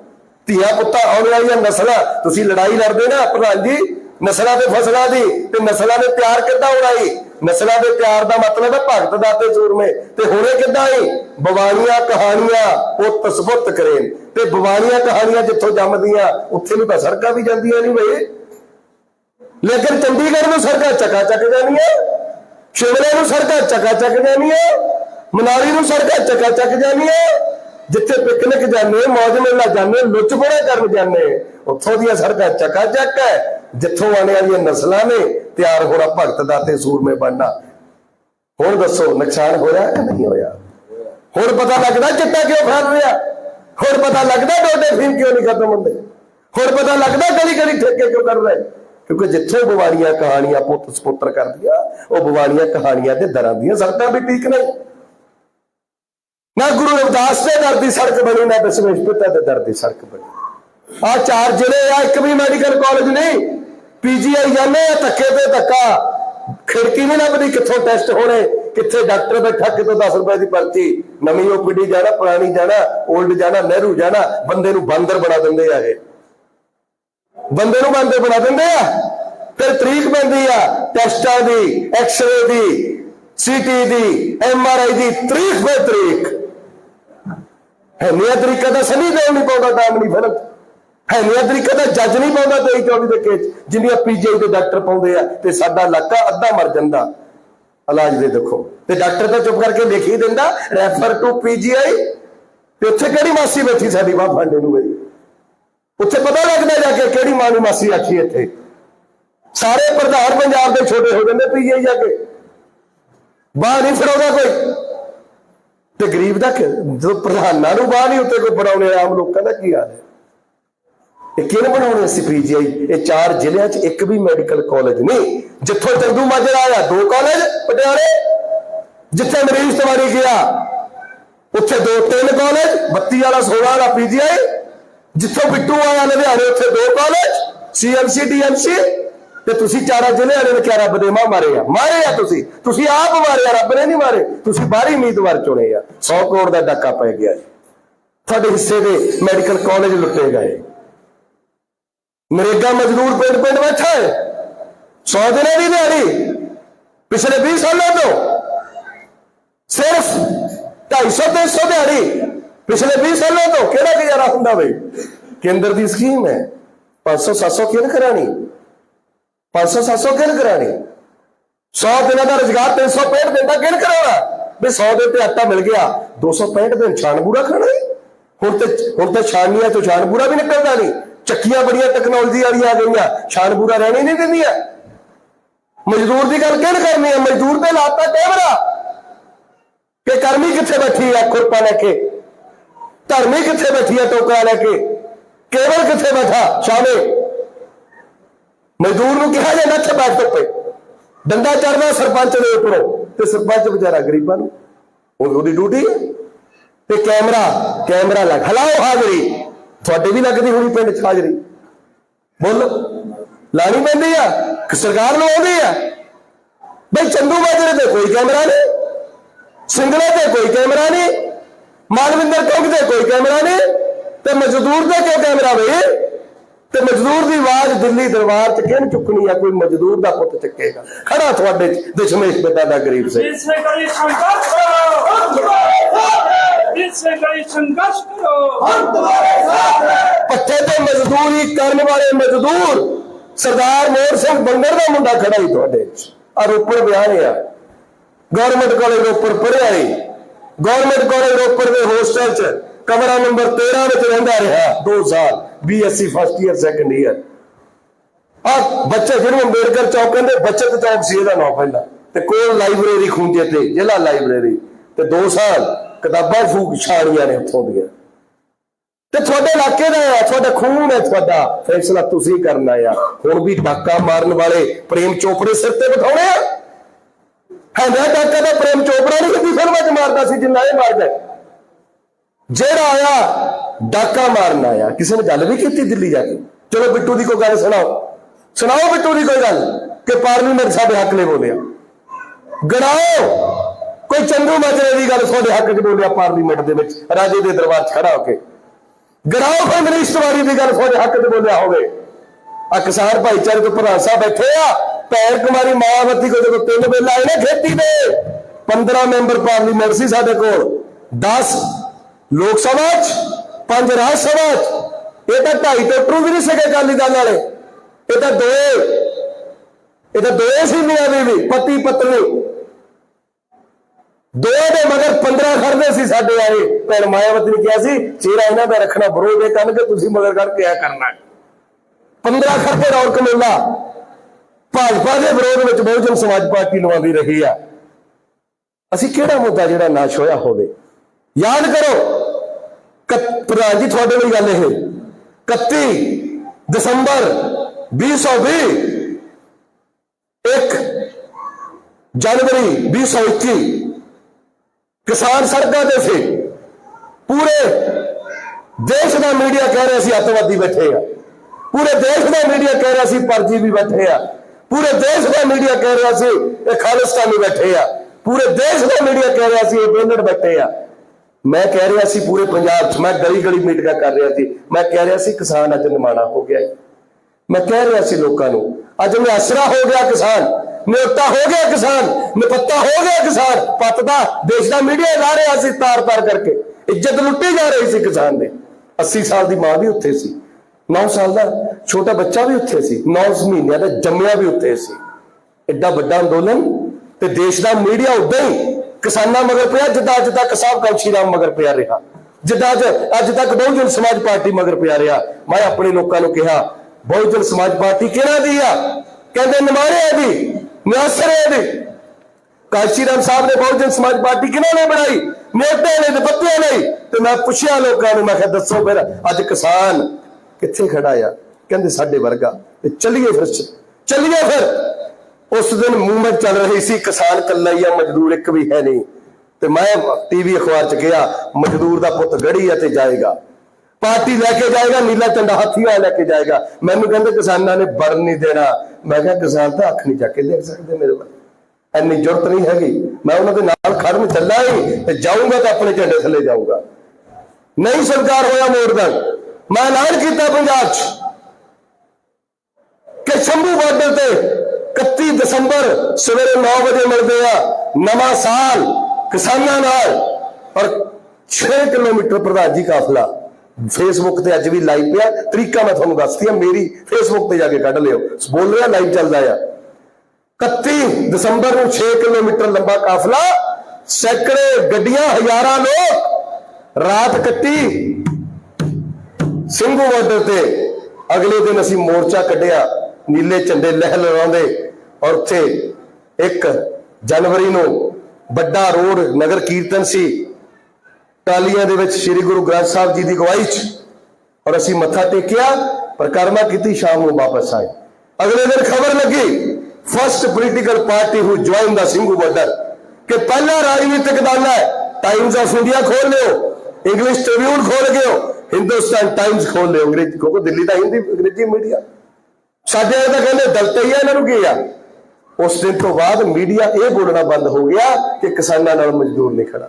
[SPEAKER 1] ਧੀਆ ਪੁੱਤਾਂ ਆਉਣ ਵਾਲੀਆਂ ਨਸਲਾਂ, ਤੁਸੀਂ ਲੜਾਈ ਲੜਦੇ ਨਾ ਪ੍ਰਧਾਨ ਜੀ, ਨਸਲਾਂ ਤੇ ਫਸਲਾਂ ਦੀ, ਤੇ ਨਸਲਾਂ ਦੇ ਪਿਆਰ ਕਿੱਦਾਂ ਉਡਾਈ? ਨਸਲਾਂ ਦੇ ਪਿਆਰ ਦਾ ਮਤਲਬ ਹੈ ਭਗਤ ਦਾਤੇ ਸੂਰਮੇ ਤੇ ਹੁਣੇ ਕਿੱਦਾਂ ਆਈ ਬਵਾਨੀਆਂ ਕਹਾਣੀਆਂ ਉਹ ਤਸਬੁੱਤ ਕਰੇ ਤੇ ਬਵਾਨੀਆਂ ਕਹਾਣੀਆਂ ਜਿੱਥੋਂ ਜੰਮਦੀਆਂ, ਉੱਥੇ ਨੂੰ ਤਾਂ ਸੜਕਾਂ ਵੀ ਜਾਂਦੀਆਂ ਨਹੀਂ ਬਈ। ਲੇਕਿਨ ਚੰਡੀਗੜ੍ਹ ਨੂੰ ਸੜਕਾਂ ਚੱਕਾ ਚੱਕ ਜਾਣੀਆਂ ਸ਼ਿਮਲੇ ਨੂੰ ਸੜਕਾਂ ਚੱਕਾ ਚੱਕ ਜਾਣੀਆਂ ਮਨਾਲੀ ਨੂੰ ਸੜਕਾਂ ਚੱਕਾ ਚੱਕ ਜਾਣੀਆਂ ਜਿੱਥੇ ਪਿਕਨਿਕ ਜਾਂਦੇ ਮੌਜ ਮੇਲਾ ਜਾਂਦੇ ਲੁੱਚਪੁਣਾ ਕਰਨ ਜਾਂਦੇ ਉੱਥੋਂ ਦੀਆਂ ਸੜਕਾਂ ਚੱਕਾ ਚੱਕ ਹੈ, ਜਿੱਥੋਂ ਆਣੇ ਵਾਲੀਆਂ ਨਸਲਾਂ ਨੇ, ਤਿਆਰ ਹੋਣਾ ਭਗਤ ਦਾਤੇ ਸੂਰਮੇ ਬਣਨਾ। ਹੁਣ ਦੱਸੋ, ਨੁਕਸਾਨ ਹੋਇਆ ਕਿ ਨਹੀਂ ਹੋਇਆ? ਹੁਣ ਪਤਾ ਲੱਗਦਾ ਚਿੱਟਾ ਕਿਉਂ ਫੈਲ ਰਿਹਾ? ਹੁਣ ਪਤਾ ਲੱਗਦਾ ਡੋਡੇ ਫੀਮ ਕਿਉਂ ਨਹੀਂ ਖਤਮ ਹੁੰਦੇ? ਹੁਣ ਪਤਾ ਲੱਗਦਾ ਗਲੀ ਗਲੀ ਠੇਕੇ ਕਿਉਂ ਕਰ ਰਹੇ? ਕਿਉਂਕਿ ਜਿੱਥੇ ਬਵਾਲੀਆਂ ਕਹਾਣੀਆਂ ਪੁੱਤ ਸਪੁੱਤਰ ਕਰਦੀਆਂ, ਉਹ ਬਵਾਲੀਆਂ ਕਹਾਣੀਆਂ ਤੇ ਦਰਾਂ ਦੀਆਂ ਸੜਕਾਂ ਵੀ ਠੀਕ ਨਹੀਂ ਨਾ ਗੁਰੂ ਰਵਿਦਾਸ ਦੇ ਦਰ ਦੀ ਸੜਕ ਬਣੀ, ਨਾ ਦਸ਼ਮੇਸ਼ ਪਿਤਾ ਦੇ ਦਰ ਦੀ ਸੜਕ ਬਣੀ। ਆ ਚਾਰ ਜ਼ਿਲ੍ਹੇ ਆ, ਇੱਕ ਵੀ ਮੈਡੀਕਲ ਕਾਲਜ ਨਹੀਂ। ਪੀਜੀਆਈ ਜਾਂਦੇ ਆ, ਧੱਕੇ ਤੇ ਧੱਕਾ। ਖਿੜਕੀ ਨਹੀਂ ਲੱਭਦੀ, ਕਿੱਥੋਂ ਟੈਸਟ ਹੋਣੇ, ਕਿੱਥੇ ਡਾਕਟਰ ਬੈਠਾ ਕਿਤੋਂ 10 ਰੁਪਏ ਦੀ ਪਰਚੀ ਨਵੀਂ ਓਪੀਡੀ ਜਾਣਾ, ਪੁਰਾਣੀ ਜਾਣਾ 올ਡ ਜਾਣਾ, ਨਹਿਰੂ ਜਾਣਾ, ਬੰਦੇ ਨੂੰ ਬਾਂਦਰ ਬਣਾ ਦਿੰਦੇ ਆ ਇਹ। ਬੰਦੇ ਨੂੰ ਬਾਂਦਰ ਬਣਾ ਦਿੰਦੇ ਆ। ਫਿਰ ਤਰੀਕ ਪੈਂਦੀ ਆ, ਟੈਸਟਾਂ ਦੀ, ਐਕਸ-ਰੇ ਦੀ ਸੀਟੀ ਦੀ ਐਮਆਰਆਈ ਦੀ, ਤਰੀਕ ਬੇ ਤਰੀਕ। ਹੈਨੀਆ ਤਰੀਕਾ ਦਾ ਸਨੀ ਦੇਣ ਨਹੀਂ ਪਾਉਂਦਾ ਕਾਮਣੀ ਫਿਲਮ ਹੈ ਤਰੀਕਾ ਦਾ ਜੱਜ ਨਹੀਂ ਪਾਉਂਦਾ 23 24 ਦੇ ਕੇਸ ਜਿੰਨੀਆਂ ਪੀਜੀਆਈ ਦੇ ਡਾਕਟਰ ਪਾਉਂਦੇ ਆ ਤੇ ਸਾਡਾ ਇਲਾਕਾ ਅੱਧਾ ਮਰ ਜਾਂਦਾ। ਇਲਾਜ ਦੇ ਦੇਖੋ। ਤੇ ਡਾਕਟਰ ਤਾਂ ਚੁੱਪ ਕਰਕੇ ਲਿਖ ਹੀ ਦਿੰਦਾ ਰੈਫਰ ਟੂ ਪੀਜੀਆਈ ਤੇ ਉੱਥੇ ਕਿਹੜੀ ਮਾਸੀ ਬੈਠੀ ਸਾਡੀ ਬਾਹ ਫਾਂਡੇ ਨੂੰ ਬਈ? ਉੱਥੇ ਪਤਾ ਲੱਗਦਾ ਜਾ ਕੇ ਕਿਹੜੀ ਮਾਂ ਦੀ ਮਾਸੀ ਆਖੀ ਇੱਥੇ। ਸਾਰੇ ਪ੍ਰਧਾਨ ਪੰਜਾਬ ਦੇ ਛੋਟੇ ਹੋ ਜਾਂਦੇ ਪੀਜੀਆਈ ਜਾ ਕੇ। ਬਾਹਰ ਨਹੀਂ ਫੜਾਉਂਦਾ ਕੋਈ। ਤੇ ਗਰੀਬ ਦਾ ਜਦੋਂ ਪ੍ਰਧਾਨਾਂ ਨੂੰ ਬਾਹਰ ਨਹੀਂ ਉੱਤੇ ਕੋਈ ਬਣਾਉਣੇ, ਆਮ ਲੋਕਾਂ ਦਾ ਕੀ ਹਾਲ ਹੈ? ਇਹ ਕਿਹਨੇ ਬਣਾਉਣੇ ਸੀ ਪੀਜੀਆਈ ਇਹ ਚਾਰ ਜ਼ਿਲ੍ਹਿਆਂ 'ਚ ਇੱਕ ਵੀ ਮੈਡੀਕਲ ਕਾਲਜ ਨਹੀਂ। ਜਿੱਥੋਂ ਚੰਦੂ ਮਾਜਰਾ ਆਇਆ, ਦੋ ਕਾਲਜ, ਪਟਿਆਲੇ, ਜਿੱਥੇ ਮਰੀਜ਼ ਤੁਹਾਡੀ ਗਿਆ। ਉੱਥੇ ਦੋ, ਤਿੰਨ ਕਾਲਜ 32 ਵਾਲਾ 16 ਵਾਲਾ ਪੀਜੀਆਈ ਜਿੱਥੋਂ ਬਿੱਟੂ ਆਇਆ, ਲੁਧਿਆਣੇ, ਉੱਥੇ ਦੋ ਕਾਲਜ ਸੀਐਮਸੀ ਡੀਐਮਸੀ ਤੇ ਤੁਸੀਂ ਚਾਰਾ ਜ਼ਿਲ੍ਹੇ ਵਾਲੇ ਨੇ ਕਿਹਾ ਰੱਬ ਦੇ ਮਾਂ ਮਾਰੇ ਆ। ਮਾਰੇ ਆ ਤੁਸੀਂ। ਤੁਸੀਂ ਆਪ ਮਾਰੇ ਆ, ਰੱਬ ਨੇ ਨਹੀਂ ਮਾਰੇ। ਤੁਸੀਂ ਬਾਹਰੀ ਉਮੀਦਵਾਰ ਚੁਣੇ ਆ। 100 ਕਰੋੜ ਦਾ ਡਾਕਾ ਪੈ ਗਿਆ ਤੁਹਾਡੇ ਹਿੱਸੇ ਦੇ ਮੈਡੀਕਲ ਕਾਲਜ ਲੁੱਟੇ ਗਏ। ਨਰੇਗਾ ਮਜ਼ਦੂਰ ਪਿੰਡ ਪਿੰਡ ਬੈਠਾ ਹੈ। 100 ਦਿਨਾਂ ਦੀ ਦਿਹਾੜੀ। ਪਿਛਲੇ 20 ਸਾਲਾਂ ਤੋਂ। ਸਿਰਫ 250 300 ਦਿਹਾੜੀ। ਪਿਛਲੇ 20 ਸਾਲਾਂ ਤੋਂ ਕਿਹੜਾ ਗੁਜ਼ਾਰਾ ਹੁੰਦਾ ਬਈ ਕੇਂਦਰ ਦੀ ਸਕੀਮ ਹੈ। 500 700 ਕਿਹਨ ਕਰਾਣੀ? 500 700 ਕਿਹਨ ਕਰਾਣੀ 100 ਦਿਨਾਂ ਦਾ ਰੁਜ਼ਗਾਰ 365 ਦਿਨ ਦਾ ਕਿਹਨ ਕਰਾਉਣਾ? ਵੀ 100 ਦਿਨ ਤੇ ਆਟਾ ਮਿਲ ਗਿਆ 265 ਦਿਨ ਛਾਣ ਬੂਰਾ ਖਾਣਾ ਹੈ ਹੁਣ ਤੇ, ਹੁਣ ਤਾਂ ਛਾਣੀਆਂ ਤੋਂ ਛਾਣ ਬੂਰਾ ਵੀ ਨਿਕਲਦਾ ਨਹੀਂ। ਚੱਕੀਆਂ ਬੜੀਆਂ ਟੈਕਨੋਲੋਜੀ ਵਾਲੀਆਂ ਆ ਗਈਆਂ, ਛਾਣ ਬੂਰਾ ਰਹਿਣੀ ਨਹੀਂ ਦਿੰਦੀਆਂ। ਮਜ਼ਦੂਰ ਦੀ ਗੱਲ ਕਿਹਨ ਕਰਨੀ ਹੈ ਮਜ਼ਦੂਰ ਤੇ ਲਾਤਾ ਕੈਮਰਾ। ਕਿ ਕਰਮੀ ਕਿੱਥੇ ਬੈਠੀ ਹੈ ਖੁਰਪਾ ਲੈ ਕੇ? ਧਰਮੀ ਕਿੱਥੇ ਬੈਠੀ ਹੈ ਟੋਕਰਾ ਲੈ ਕੇ? ਕੇਵਲ ਕਿੱਥੇ ਬੈਠਾ? ਸ਼ਾਮੇ। ਮਜ਼ਦੂਰ ਨੂੰ ਕਿਹਾ ਜਾਂਦਾ ਇੱਥੇ ਬੈਠ ਧੁੱਪੇ ਡੰਡਾ ਚੜਨਾ ਸਰਪੰਚ ਦੇ ਉੱਪਰੋਂ। ਤੇ ਸਰਪੰਚ ਵਿਚਾਰਾ ਗਰੀਬਾਂ ਨੂੰ। ਉਹ- ਉਹਦੀ ਡਿਊਟੀ ਹੈ। ਤੇ ਕੈਮਰਾ ਕੈਮਰਾ ਲੱਗ। ਹਲਾਓ ਹਾਜ਼ਰੀ। ਤੁਹਾਡੇ ਵੀ ਲੱਗਦੀ ਹੋਣੀ ਪਿੰਡ 'ਚ ਹਾਜ਼ਰੀ। ਬੋਲੋ। ਲਾਣੀ ਪੈਂਦੀ ਆ ਸਰਕਾਰ ਨੂੰ ਆਉਂਦੀ ਆ? ਬਈ ਚੰਦੂ ਮਾਜਰੇ ਤੇ ਕੋਈ ਕੈਮਰਾ ਨਹੀਂ। ਸਿੰਗਲੇ ਤੇ ਕੋਈ ਕੈਮਰਾ ਨਹੀਂ। ਮਾਲਵਿੰਦਰ ਚੌਕ ਤੇ ਕੋਈ ਕੈਮਰਾ ਨਹੀਂ। ਤੇ ਮਜ਼ਦੂਰ ਤੇ ਕਿਉਂ ਕੈਮਰਾ ਬਈ? ਤੇ ਮਜ਼ਦੂਰ ਦੀ ਆਵਾਜ਼ ਦਿੱਲੀ ਦਰਬਾਰ 'ਚ ਕਿਹਨ ਚੁੱਕਣੀ ਆ? ਕੋਈ ਮਜ਼ਦੂਰ ਦਾ ਪੁੱਤ ਚੱਕੇਗਾ। ਖੜਾ ਤੁਹਾਡੇ ਦਸ਼ਮੇਸ਼ ਬੇਟਾ ਦਾ ਗਰੀਬ ਸੇ
[SPEAKER 2] ਇਸ ਵੇ ਕਰੀ ਸੰਘਰਸ਼ ਕਰੋ। ਇਸ ਵੇ ਕਰੀ ਸੰਘਰਸ਼ ਕਰੋ।
[SPEAKER 1] ਹਮ ਤੁਹਾਡੇ ਸਾਥ ਹੈ ਪੱਠੇ ਤੇ ਮਜ਼ਦੂਰੀ ਕਰਨ ਵਾਲੇ ਮਜ਼ਦੂਰ ਸਰਦਾਰ ਮੋਹਰ ਸਿੰਘ ਬੰਗਰ ਦਾ ਮੁੰਡਾ ਖੜਾ ਹੀ ਤੁਹਾਡੇ 'ਚ। ਆ ਰੋਪੜ ਵਿਆਹ ਆ। ਗਵਰਨਮੈਂਟ ਕਾਲਜ ਰੋਪੜ ਪੜਿਆ ਹੈ ਗਵਰਨਮੈਂਟ ਕਾਲਜ ਰੋਪੜ ਦੇ ਹੋਸਟਲ 'ਚ ਕਮਰਾ ਨੰਬਰ 13 ਵਿੱਚ ਰਹਿੰਦਾ ਰਿਹਾ। 2 ਸਾਲ। BSc first year second year ਆ ਬੱਚੇ ਜਿਹਨੂੰ ਅੰਬੇਡਕਰ ਚੌਕ ਕਹਿੰਦੇ, ਬੱਚਤ ਚੌਕ ਸੀ ਇਹਦਾ ਨਾਮ ਪਹਿਲਾਂ। ਤੇ ਕੋਲ ਲਾਇਬ੍ਰੇਰੀ ਖੂੰਜੇ ਤੇ ਜ਼ਿਲ੍ਹਾ ਲਾਇਬ੍ਰੇਰੀ। ਤੇ 2 ਸਾਲ ਕਿਤਾਬਾਂ ਫੂਕ ਛਾੜੀਆਂ ਨੇ ਉੱਥੋਂ ਦੀਆਂ। ਤੇ ਤੁਹਾਡੇ ਇਲਾਕੇ ਦਾ ਹੈ, ਤੁਹਾਡਾ ਖੂਨ ਹੈ ਤੁਹਾਡਾ। ਫੈਸਲਾ ਤੁਸੀਂ ਕਰਨਾ ਆ। ਹੁਣ ਵੀ ਡਾਕਾ ਮਾਰਨ ਵਾਲੇ ਪ੍ਰੇਮ ਚੋਪੜੇ ਸਿਰ ਤੇ ਬਿਠਾਉਣੇ ਆ। ਹੈ ਡਾਕਾ ਤਾਂ ਪ੍ਰੇਮ ਚੋਪੜਾ ਨਹੀਂ ਕਦੀ ਫਿਲਮਾਂ 'ਚ ਮਾਰਦਾ ਸੀ, ਜਿੰਨਾ ਇਹ ਮਾਰਦਾ ਜਿਹੜਾ ਆਇਆ ਡਾਕਾ ਮਾਰਨ ਆਇਆ। ਕਿਸੇ ਨੇ ਗੱਲ ਵੀ ਕੀਤੀ ਦਿੱਲੀ ਜਾ ਕੇ? ਚਲੋ ਬਿੱਟੂ ਦੀ ਕੋਈ ਗੱਲ ਸੁਣਾਓ। ਸੁਣਾਓ ਬਿੱਟੂ ਦੀ ਕੋਈ ਗੱਲ ਕਿ ਪਾਰਲੀਮੈਂਟ ਸਾਡੇ ਹੱਕ ਲਈ ਬੋਲਿਆ। ਗਣਾਓ। ਕੋਈ ਚੰਦੂ ਮਾਜਰੇ ਦੀ ਗੱਲ ਤੁਹਾਡੇ ਹੱਕ 'ਚ ਬੋਲਿਆ ਪਾਰਲੀਮੈਂਟ ਦੇ ਵਿੱਚ, ਰਾਜੇ ਦੇ ਦਰਬਾਰ ਖੜਾ ਹੋ ਕੇ। ਗਣਾਓ ਕੋਈ ਮਨੀਸ਼ਟਵਾਰੀ ਦੀ ਗੱਲ ਤੁਹਾਡੇ ਹੱਕ 'ਚ ਬੋਲਿਆ ਹੋਵੇ। ਆ ਕਿਸਾਨ ਭਾਈਚਾਰੇ ਤੋਂ ਪ੍ਰਧਾਨ ਸਾਹਿਬ ਬੈਠੇ ਆ। ਪੈਰ ਕੁਮਾਰੀ ਮਾਇਆਵਤੀ ਕੋਲ ਜਦੋਂ ਤਿੰਨ ਬਿੱਲ ਆਏ ਨੇ ਖੇਤੀ ਦੇ। 15 ਮੈਂਬਰ ਪਾਰਲੀਮੈਂਟ ਸੀ ਸਾਡੇ ਕੋਲ। 10 ਲੋਕ ਸਭਾ 'ਚ ਪੰਜ ਰਾਜ ਸਭਾ 'ਚ। ਇਹ ਤਾਂ ਢਾਈ ਤੋਂ ਟਰੂ ਵੀ ਨਹੀਂ ਸਕੇ ਅਕਾਲੀ ਦਲ ਵਾਲੇ। ਇਹ ਤਾਂ ਦੋ। ਇਹ ਤਾਂ ਦੋ ਸੀ ਮੀਆਂ ਬੀਵੀ, ਪਤੀ ਪਤਨੀ। ਦੋ ਦੇ ਮਗਰ 15 ਖੜਦੇ ਸੀ ਸਾਡੇ ਆਏ। ਭੈਣ ਮਾਇਆਵਤੀ ਨੇ ਕਿਹਾ ਸੀ, ਚਿਹਰਾ ਇਹਨਾਂ ਦਾ ਰੱਖਣਾ ਵਿਰੋਧ ਇਹ ਕੰਨ ਕੇ ਤੁਸੀਂ ਮਗਰ ਕਰਕੇ ਆ ਕਰਨਾ। 15 ਖੜਦੇ ਰੌਣਕ ਮੇਲਾ। ਭਾਜਪਾ ਦੇ ਵਿਰੋਧ ਵਿੱਚ ਬਹੁਜਨ ਸਮਾਜ ਪਾਰਟੀ ਲਵਾਉਂਦੀ ਰਹੀ ਆ। ਅਸੀਂ ਕਿਹੜਾ ਮੁੱਦਾ ਜਿਹੜਾ ਨਾਸ਼ ਹੋਇਆ ਹੋਵੇ? ਯਾਦ ਕਰੋ ਪ੍ਰਧਾਨ ਜੀ, ਤੁਹਾਡੇ ਲਈ ਗੱਲ ਇਹ। 31 ਦਸੰਬਰ 2020 1 ਜਨਵਰੀ 2021 ਕਿਸਾਨ ਸੜਕਾਂ ਤੇ ਸੀ। ਪੂਰੇ ਦੇਸ਼ ਦਾ ਮੀਡੀਆ ਕਹਿ ਰਿਹਾ ਸੀ ਅੱਤਵਾਦੀ ਬੈਠੇ ਆ। ਪੂਰੇ ਦੇਸ਼ ਦਾ ਮੀਡੀਆ ਕਹਿ ਰਿਹਾ ਸੀ ਪਰਜੀ ਵੀ ਬੈਠੇ ਆ। ਪੂਰੇ ਦੇਸ਼ ਦਾ ਮੀਡੀਆ ਕਹਿ ਰਿਹਾ ਸੀ ਇਹ ਖਾਲਿਸਤਾਨੀ ਬੈਠੇ ਆ। ਪੂਰੇ ਦੇਸ਼ ਦਾ ਮੀਡੀਆ ਕਹਿ ਰਿਹਾ ਸੀ ਇਹ ਬੇਨੜ ਬੈਠੇ ਆ। ਮੈਂ ਕਹਿ ਰਿਹਾ ਸੀ ਪੂਰੇ ਪੰਜਾਬ 'ਚ, ਮੈਂ ਗਲੀ ਗਲੀ ਮੀਟਿੰਗਾਂ ਕਰ ਰਿਹਾ ਸੀ। ਮੈਂ ਕਹਿ ਰਿਹਾ ਸੀ ਕਿਸਾਨ ਅੱਜ ਨਿਮਾਣਾ ਹੋ ਗਿਆ ਮੈਂ ਕਹਿ ਰਿਹਾ ਸੀ ਲੋਕਾਂ ਨੂੰ, ਅੱਜ ਨਿਆਸਰਾ ਹੋ ਗਿਆ ਕਿਸਾਨ ਨਿਯੁਕਤਾ ਹੋ ਗਿਆ ਕਿਸਾਨ, ਨਿਪੱਤਾ ਹੋ ਗਿਆ ਕਿਸਾਨ ਪੱਤਦਾ ਦੇਸ਼ ਦਾ ਮੀਡੀਆ ਲਾ ਰਿਹਾ ਸੀ ਤਾਰ ਤਾਰ ਕਰਕੇ। ਇੱਜ਼ਤ ਲੁੱਟੀ ਜਾ ਰਹੀ ਸੀ ਕਿਸਾਨ ਦੇ। 80 ਸਾਲ ਦੀ ਮਾਂ ਵੀ ਉੱਥੇ ਸੀ। 9 ਸਾਲ ਦਾ ਛੋਟਾ ਬੱਚਾ ਵੀ ਉੱਥੇ ਸੀ। 9 ਮਹੀਨਿਆਂ ਦਾ ਜੰਮਿਆ ਵੀ ਉੱਥੇ ਸੀ। ਐਡਾ ਵੱਡਾ ਅੰਦੋਲਨ ਤੇ ਦੇਸ਼ ਦਾ ਮੀਡੀਆ ਉਦਾਂ ਹੀ ਕਿਸਾਨਾਂ ਮਗਰ ਪਿਆ, ਜਿੱਦਾਂ ਅੱਜ ਤੱਕ ਸਾਹਿਬ ਕੌਸ਼ੀ ਰਾਮ ਮਗਰ ਪਿਆ ਰਿਹਾ। ਜਿੱਦਾਂ ਅੱਜ ਅੱਜ ਤੱਕ ਬਹੁਜਨ ਸਮਾਜ ਪਾਰਟੀ ਮਗਰ ਪਿਆ ਰਿਹਾ। ਮੈਂ ਆਪਣੇ ਲੋਕਾਂ ਨੂੰ ਕਿਹਾ, ਬਹੁਜਨ ਸਮਾਜ ਪਾਰਟੀ ਕਿਹਨਾਂ ਦੀ ਆ? ਕਹਿੰਦੇ ਨਿਮਾਣਿਆਂ ਦੀ ਨਿਆਸਰੇ ਦੀ ਕਾਸ਼ੀ ਰਾਮ ਸਾਹਿਬ ਨੇ ਬਹੁਜਨ ਸਮਾਜ ਪਾਰਟੀ ਕਿਹਨਾਂ ਨੇ ਬਣਾਈ? ਨੇਤੇ ਨੇ ਤੇ ਪੱਤਿਆਂ ਲਈ ਤੇ ਮੈਂ ਪੁੱਛਿਆ ਲੋਕਾਂ ਨੂੰ, ਮੈਂ ਕਿਹਾ, ਦੱਸੋ ਫਿਰ, ਅੱਜ ਕਿਸਾਨ ਕਿੱਥੇ ਖੜਾ ਆ? ਕਹਿੰਦੇ ਸਾਡੇ ਵਰਗਾ। ਤੇ ਚੱਲੀਏ ਫਿਰ ਚੱਲੀਏ ਫਿਰ। ਉਸ ਦਿਨ ਮੂਵਮੈਂਟ ਚੱਲ ਰਹੀ ਸੀ, ਕਿਸਾਨ ਇਕੱਲਾ ਹੀ ਆ, ਮਜ਼ਦੂਰ ਇੱਕ ਵੀ ਹੈ ਨਹੀਂ। ਤੇ ਮੈਂ ਟੀਵੀ ਅਖਬਾਰ ਚ ਗਿਆ ਮਜ਼ਦੂਰ ਦਾ ਪੁੱਤ ਗੜੀ ਆ ਤੇ ਜਾਏਗਾ। ਪਾਰਟੀ ਲੈ ਕੇ ਜਾਏਗਾ, ਨੀਲਾ ਝੰਡਾ ਹੱਥੀਆਂ ਲੈ ਕੇ ਜਾਏਗਾ। ਮੈਨੂੰ ਕਹਿੰਦੇ ਕਿਸਾਨਾਂ ਨੇ ਵੜਨ ਨਹੀਂ ਦੇਣਾ। ਮੈਂ ਕਿਹਾ, ਕਿਸਾਨ ਤਾਂ ਅੱਖ ਨਹੀਂ ਚੱਕ ਕੇ ਦੇਖ ਸਕਦੇ ਮੇਰੇ ਵੱਲ। ਇੰਨੀ ਜ਼ਰੂਰਤ ਨਹੀਂ ਹੈਗੀ। ਮੈਂ ਉਹਨਾਂ ਦੇ ਨਾਲ ਖੜਨ ਚੱਲਾ ਹੀ, ਤੇ ਜਾਊਂਗਾ ਤਾਂ ਆਪਣੇ ਝੰਡੇ ਥੱਲੇ ਜਾਊਂਗਾ। ਨਹੀਂ ਸਰਕਾਰ ਹੋਇਆ ਮੋੜਦਨ ਮੈਂ ਐਲਾਨ ਕੀਤਾ ਪੰਜਾਬ 'ਚ ਕਿ ਸ਼ੰਭੂ ਬਾਰਡਰ ਤੇ 31 ਦਸੰਬਰ ਸਵੇਰੇ 9 ਵਜੇ ਮਿਲਦੇ ਆ ਨਵਾਂ ਸਾਲ ਕਿਸਾਨਾਂ ਨਾਲ ਔਰ 6 ਕਿਲੋਮੀਟਰ ਪ੍ਰਧਾਨ ਜੀ ਕਾਫਲਾ। ਫੇਸਬੁੱਕ ਤੇ ਅੱਜ ਵੀ ਲਾਈਵ ਪਿਆ। ਤਰੀਕਾ ਮੈਂ ਤੁਹਾਨੂੰ ਦੱਸਦੀ ਆ ਮੇਰੀ ਫੇਸਬੁੱਕ ਤੇ ਜਾ ਕੇ ਕੱਢ ਲਿਓ। ਬੋਲ ਰਿਹਾ ਲਾਈਵ ਚੱਲਦਾ ਆ। 31 ਦਸੰਬਰ ਨੂੰ 6 ਕਿਲੋਮੀਟਰ ਲੰਬਾ ਕਾਫਲਾ, ਸੈਂਕੜੇ ਗੱਡੀਆਂ, ਹਜ਼ਾਰਾਂ ਲੋਕ ਰਾਤ ਕੱਟੀ ਸਿੰਘੂ ਬਾਰਡਰ ਤੇ। ਅਗਲੇ ਦਿਨ ਅਸੀਂ ਮੋਰਚਾ ਕੱਢਿਆ, ਨੀਲੇ ਝੰਡੇ ਲਹਿ ਲਹਿਰਾਉਂਦੇ। ਔਰ ਉੱਥੇ 1 ਜਨਵਰੀ ਨੂੰ ਵੱਡਾ ਰੋਡ ਨਗਰ ਕੀਰਤਨ ਸੀ। ਟਾਲੀਆਂ ਦੇ ਵਿੱਚ ਸ੍ਰੀ ਗੁਰੂ ਗ੍ਰੰਥ ਸਾਹਿਬ ਜੀ ਦੀ ਗਵਾਹੀ 'ਚ ਔਰ ਅਸੀਂ ਮੱਥਾ ਟੇਕਿਆ, ਪਰਿਕਰਮਾ ਕੀਤੀ, ਸ਼ਾਮ ਨੂੰ ਵਾਪਸ ਆਏ। ਅਗਲੇ ਦਿਨ ਖਬਰ ਲੱਗੀ first political party who join the Singhu border ਕਿ ਪਹਿਲਾ ਰਾਜਨੀਤਿਕ ਦਲ ਹੈ। ਟਾਈਮਸ ਆਫ ਇੰਡੀਆ ਖੋਲ ਲਿਓ ਇੰਗਲਿਸ਼ ਟ੍ਰਿਬਿਊਨ ਖੋਲ ਗਿਓ ਹਿੰਦੁਸਤਾਨ ਟਾਈਮਸ ਖੋਲ ਲਿਓ। ਅੰਗਰੇਜ਼ੀ ਕਿਉਂਕਿ ਦਿੱਲੀ ਦਾ ਹਿੰਦੀ ਅੰਗਰੇਜ਼ੀ ਮੀਡੀਆ। ਸਾਡੇ ਤਾਂ ਕਹਿੰਦੇ ਦਲਤ ਹੀ ਆ, ਇਹਨਾਂ ਨੂੰ ਕੀ ਆ? ਉਸ ਦਿਨ ਤੋਂ ਬਾਅਦ ਮੀਡੀਆ ਇਹ ਬੋਲਣਾ ਬੰਦ ਹੋ ਗਿਆ ਕਿ ਕਿਸਾਨਾਂ ਨਾਲ ਮਜ਼ਦੂਰ ਨਹੀਂ ਖੜਾ।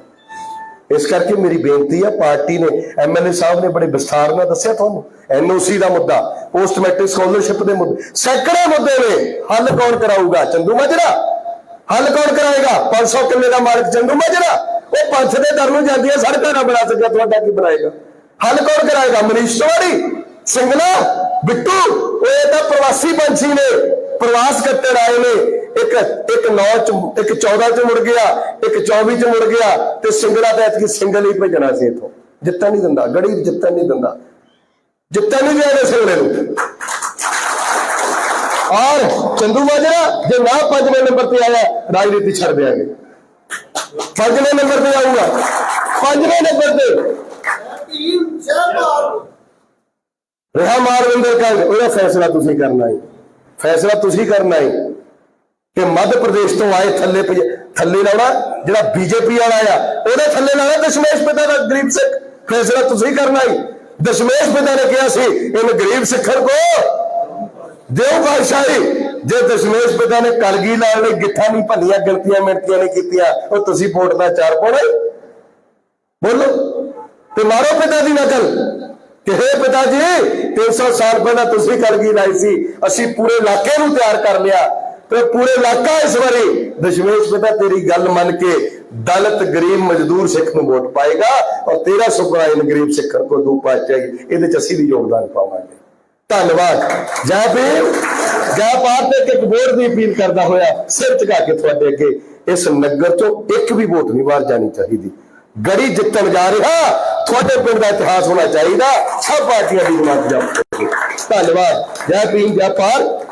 [SPEAKER 1] ਇਸ ਕਰਕੇ ਮੇਰੀ ਬੇਨਤੀ ਹੈ, ਪਾਰਟੀ ਨੇ ਐਮਐਲਏ ਸਾਹਿਬ ਨੇ ਬੜੇ ਵਿਸਥਾਰ ਨਾਲ ਦੱਸਿਆ ਤੁਹਾਨੂੰ। ਐਨਓਸੀ ਦਾ ਮੁੱਦਾ ਪੋਸਟ ਮੈਟ੍ਰਿਕ ਸਕਾਲਰਸ਼ਿਪ ਦੇ ਮੁੱਦੇ, ਸੈਂਕੜੇ ਮੁੱਦੇ ਨੇ। ਹੱਲ ਕੌਣ ਕਰਾਊਗਾ? ਚੰਦੂ ਮਾਜਰਾ। ਹੱਲ ਕੌਣ ਕਰਾਏਗਾ? 500 ਕਿੱਲੇ ਦਾ ਮਾਲਕ ਚੰਦੂ ਮਾਜਰਾ। ਉਹ ਪੰਥ ਦੇ ਦਰ ਨੂੰ ਜਾਂਦੀ ਹੈ ਸੜਕਾਂ ਨਾ ਬਣਾ ਸਕਿਆ ਤੁਹਾਡਾ ਕੀ ਬਣਾਏਗਾ? ਹੱਲ ਕੌਣ ਕਰਾਏਗਾ? ਮਨੀਸ਼ ਤਿਵਾੜੀ, ਸਿੰਗਲਾ, ਬਿੱਟੂ। ਉਹ ਇਹ ਤਾਂ ਪ੍ਰਵਾਸੀ ਪੰਛੀ ਨੇ, ਪ੍ਰਵਾਸ ਕੱਟੜ ਆਏ ਨੇ। ਇੱਕ ਇੱਕ 9 ਚ, ਇੱਕ 14 ਚ ਮੁੜ ਗਿਆ, ਇੱਕ 24 ਚ ਮੁੜ ਗਿਆ ਤੇ ਸਿੰਗਲਾ ਤਾਂ ਇਤਕੀ ਸਿੰਗਲ ਹੀ ਭੇਜਣਾ ਸੀ ਇਥੋਂ। ਜਿੱਤਣ ਨਹੀਂ ਦਿੰਦਾ, ਗੜੀ ਜਿੱਤਣ ਨਹੀਂ ਦਿੰਦਾ। ਜਿੱਤਣ ਨਹੀਂ ਦਿੰਦੇ ਸਿੰਗਲੇ ਨੂੰ। ਔਰ ਚੰਦੂ ਮਾਜਰਾ, ਜੇ ਨਾ ਪੰਜਵੇਂ ਨੰਬਰ ਤੇ ਆਇਆ, ਰਾਜਨੀਤੀ ਛੱਡ ਦਿਆਂਗੇ। ਪੰਜਵੇਂ ਨੰਬਰ ਤੇ ਆਊਗਾ। ਪੰਜਵੇਂ ਨੰਬਰ ਤੇ।
[SPEAKER 3] ਟੀਮ ਸ਼ਹਿਬਾਜ਼
[SPEAKER 1] ਰਿਹਾ ਮਾਰਵਿੰਦਰ ਕੰਗ ਉਹਦਾ ਫੈਸਲਾ ਤੁਸੀਂ ਕਰਨਾ ਹੈ। ਫੈਸਲਾ ਤੁਸੀਂ ਕਰਨਾ ਹੈ। ਕਿ ਮੱਧ ਪ੍ਰਦੇਸ਼ ਤੋਂ ਆਏ ਥੱਲੇ ਥੱਲੇ ਲਾਉਣਾ, ਜਿਹੜਾ ਬੀਜੇਪੀ ਵਾਲਾ ਆ, ਉਹਦੇ ਥੱਲੇ ਲਾਉਣਾ ਦਸ਼ਮੇਸ਼ ਪਿਤਾ ਦਾ, ਗਰੀਬ ਸਿੱਖ। ਫੈਸਲਾ ਤੁਸੀਂ ਕਰਨਾ ਹੈ ਦਸ਼ਮੇਸ਼ ਪਿਤਾ ਨੇ ਕਿਹਾ ਸੀ, ਇਹਨ ਗਰੀਬ ਸਿੱਖਰ ਕੋ ਦਿਓ ਬਾਦਸ਼ਾਹੀ ਜੇ ਦਸ਼ਮੇਸ਼ ਪਿਤਾ ਨੇ ਕਲਗੀ ਲਾਲ ਨੇ ਗਿੱਠਾ ਨਹੀਂ ਭੰਨੀਆਂ, ਗਿਣਤੀਆਂ ਮਿੰਟੀਆਂ ਨਹੀਂ ਕੀਤੀਆਂ, ਉਹ ਤੁਸੀਂ ਵੋਟ ਦਾ ਚਾਰ ਪਾਉਣਾ ਬੋਲੋ। ਤੇ ਮਾਰੋ ਪਿਤਾ ਦੀ ਨਕਲ। ਕਿ ਹੈ ਪਿਤਾ ਜੀ 300 ਸਾਲ ਪਹਿਲਾਂ ਤੁਸੀਂ ਕਲਗੀ ਲਾਈ ਸੀ, ਅਸੀਂ ਪੂਰੇ ਇਲਾਕੇ ਨੂੰ ਤਿਆਰ ਕਰ ਲਿਆ। ਤੇ ਪੂਰੇ ਇਲਾਕਾ ਇਸ ਵਾਰੀ ਦਸ਼ਮੇਸ਼ ਪਿਤਾ, ਤੇਰੀ ਗੱਲ ਮੰਨ ਕੇ ਦਲਿਤ ਗਰੀਬ ਮਜ਼ਦੂਰ ਸਿੱਖ ਨੂੰ ਵੋਟ ਪਾਏਗਾ ਔਰ ਤੇਰਾ ਸੁਪਨਾ ਇਨ ਗਰੀਬ ਸਿੱਖਾਂ ਕੋ ਦੂ ਪਾਚਾਈ ਇਹਦੇ ਚ ਅਸੀਂ ਵੀ ਯੋਗਦਾਨ ਪਾਵਾਂਗੇ। ਧੰਨਵਾਦ। ਜੈ ਭੀਮ। ਜੈ ਭਾਰਤ ਤੇ ਇੱਕ ਵੋਟ ਦੀ ਅਪੀਲ ਕਰਦਾ ਹੋਇਆ ਸਿਰ ਝੁਕਾ ਕੇ ਤੁਹਾਡੇ ਅੱਗੇ ਇਸ ਨਗਰ ਚੋਂ ਇੱਕ ਵੀ ਵੋਟ ਨਹੀਂ ਬਾਹਰ ਜਾਣੀ ਚਾਹੀਦੀ। ਗੜੀ ਜਿੱਤਣ ਜਾ ਰਿਹਾ, ਤੁਹਾਡੇ ਪਿੰਡ ਦਾ ਇਤਿਹਾਸ ਹੋਣਾ ਚਾਹੀਦਾ। ਸਭ ਪਾਰਟੀਆਂ ਦੀ ਜਮਾਤ ਜਾਓ ਧੰਨਵਾਦ। ਜੈ ਭੀਮ, ਜੈ ਭਾਰਤ।